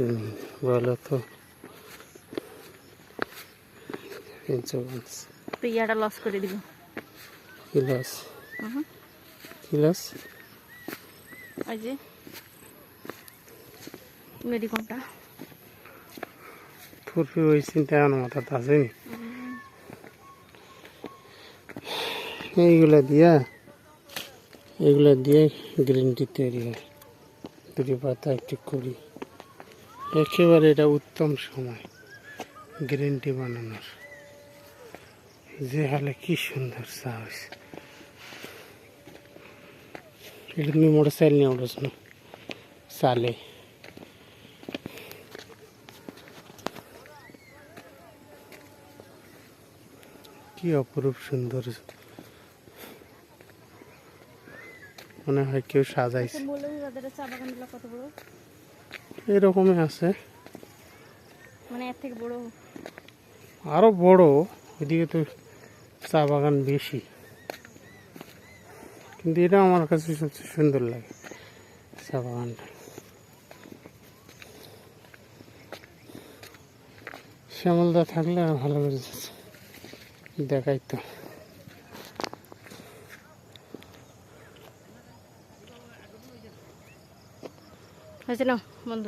তুমি বলো তো। ইয়াটা লস করে দিল কিলাস উহুম। কিলাস ওই যে মেডি কোনটা ফুরফি ওই চিন্তা আমার মাথাতে আসেনি এইগুলা দিয়া এইগুলা দিয়ে গ্রিন টি তৈরি হয়। দুটি পাতা একটু করি একেবারে এটা উত্তম সময় গ্রিন টি বানানোর। যে হালে কি সুন্দর চা হয়েছে। এটা তুমি মোটর সাইকেল নিয়ে উঠেছ না? চালে। কি অপরূপ সুন্দর মনে হয় কেউ সাজাইছে। এরকমই আছে। মানে এর থেকে বড়? আরও বড় ওইদিকে তো চা বাগান বেশি। কিন্তু এটা আমার কাছে সবচেয়ে সুন্দর লাগে চা বাগানটা। শ্যামলদা থাকলে আর ভালো করে দেখাই তো হয়েছে না বন্ধ